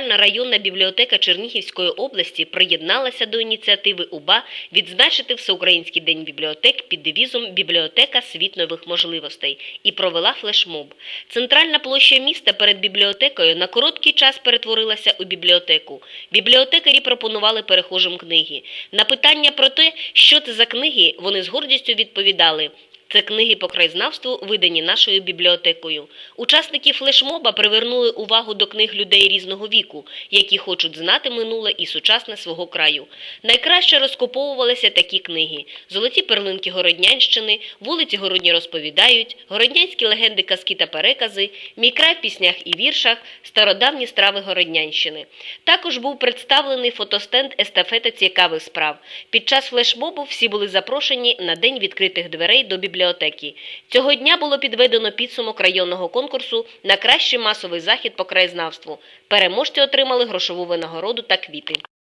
Центральна районна бібліотека Чернігівської області приєдналася до ініціативи УБА відзначити Всеукраїнський день бібліотек під девізом Бібліотека світ нових можливостей і провела флешмоб. Центральна площа міста перед бібліотекою на короткий час перетворилася у бібліотеку. Бібліотекарі пропонували перехожим книги. На питання про те, що це за книги, вони з гордістю відповідали. Це книги по краєзнавству, видані нашою бібліотекою. Учасники флешмоба привернули увагу до книг людей різного віку, які хочуть знати минуле і сучасне свого краю. Найкраще розкуповувалися такі книги: Золоті перлинки Городнянщини, вулиці Городні розповідають, Городнянські легенди, казки та перекази, Мій край в піснях і віршах, стародавні страви Городнянщини. Також був представлений фотостенд естафета цікавих справ. Під час флешмобу всі були запрошені на день відкритих дверей до бібліотеки. Цього дня було підведено підсумок районного конкурсу на кращий масовий захід по краєзнавству. Переможці отримали грошову винагороду та квіти.